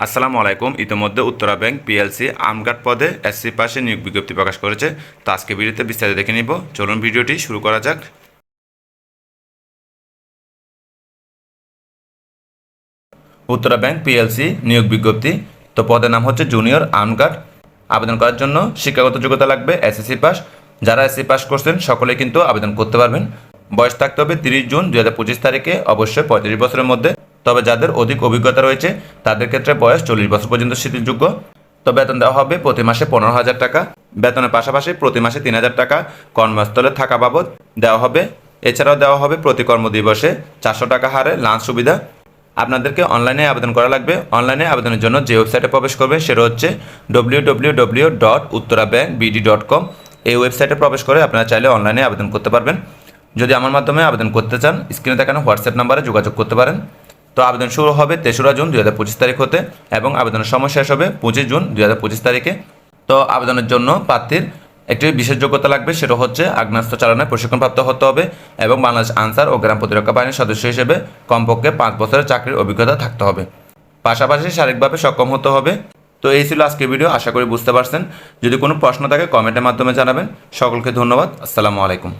আসসালামু আলাইকুম। ইতিমধ্যে উত্তরা ব্যাংক পিএলসি আমগার্ড পদে এসসি পাশে নিয়োগ বিজ্ঞপ্তি প্রকাশ করেছে। তো আজকে ভিডিওতে বিস্তারিত দেখে নিব। চলুন ভিডিওটি শুরু করা যাক। উত্তরা ব্যাংক পিএলসি নিয়োগ বিজ্ঞপ্তি। তো পদের নাম হচ্ছে জুনিয়র আমগার্ড আবেদন করার জন্য শিক্ষাগত যোগ্যতা লাগবে এসএসসি পাস যারা এসসি পাস করছেন সকলে কিন্তু আবেদন করতে পারবেন। বয়স থাকতে হবে তিরিশ জুন দু হাজার পঁচিশ তারিখে। অবশ্যই পঁয়ত্রিশ বছরের মধ্যে তবে যাদের অধিক অভিজ্ঞতা রয়েছে, তাদের ক্ষেত্রে বয়স চল্লিশ বছর পর্যন্ত শিথিলযোগ্য তো বেতন দেওয়া হবে প্রতি মাসে পনেরো হাজার টাকা, বেতনের পাশাপাশি প্রতি মাসে তিন হাজার টাকা কর্মস্থলে থাকা বাবদ দেওয়া হবে। এছাড়াও দেওয়া হবে প্রতি কর্মদিবসে চারশো টাকা হারে লাঞ্চ সুবিধা। আপনাদেরকে অনলাইনে আবেদন করা লাগবে। অনলাইনে আবেদনের জন্য যে ওয়েবসাইটে প্রবেশ করবে সেটা হচ্ছে W W W dot Uttara bank BD dot com এই ওয়েবসাইটে প্রবেশ করে আপনারা চাইলে অনলাইনে আবেদন করতে পারবেন। যদি আমার মাধ্যমে আবেদন করতে চান, স্ক্রিনে দেখানো হোয়াটসঅ্যাপ নাম্বারে যোগাযোগ করতে পারেন। তো আবেদন শুরু হবে তেসরা জুন দুই হাজার পঁচিশ তারিখ হতে এবং আবেদনের সময় শেষ হবে পঁচিশ জুন দুই হাজার পঁচিশ তারিখে। তো আবেদনের জন্য প্রার্থীর একটি বিশেষ যোগ্যতা লাগবে, সেটা হচ্ছে আগ্নেয়াস্ত্র চালনায় প্রশিক্ষণপ্রাপ্ত হতে হবে এবং বাংলাদেশ আনসার ও গ্রাম প্রতিরক্ষা বাহিনীর সদস্য হিসেবে কমপক্ষে পাঁচ বছরের চাকরির অভিজ্ঞতা থাকতে হবে। পাশাপাশি শারীরিকভাবে সক্ষম হতে হবে। তো এই ছিল আজকের ভিডিও, আশা করি বুঝতে পারছেন। যদি কোনো প্রশ্ন থাকে কমেন্টের মাধ্যমে জানাবেন। সকলকে ধন্যবাদ। আসসালামু আলাইকুম।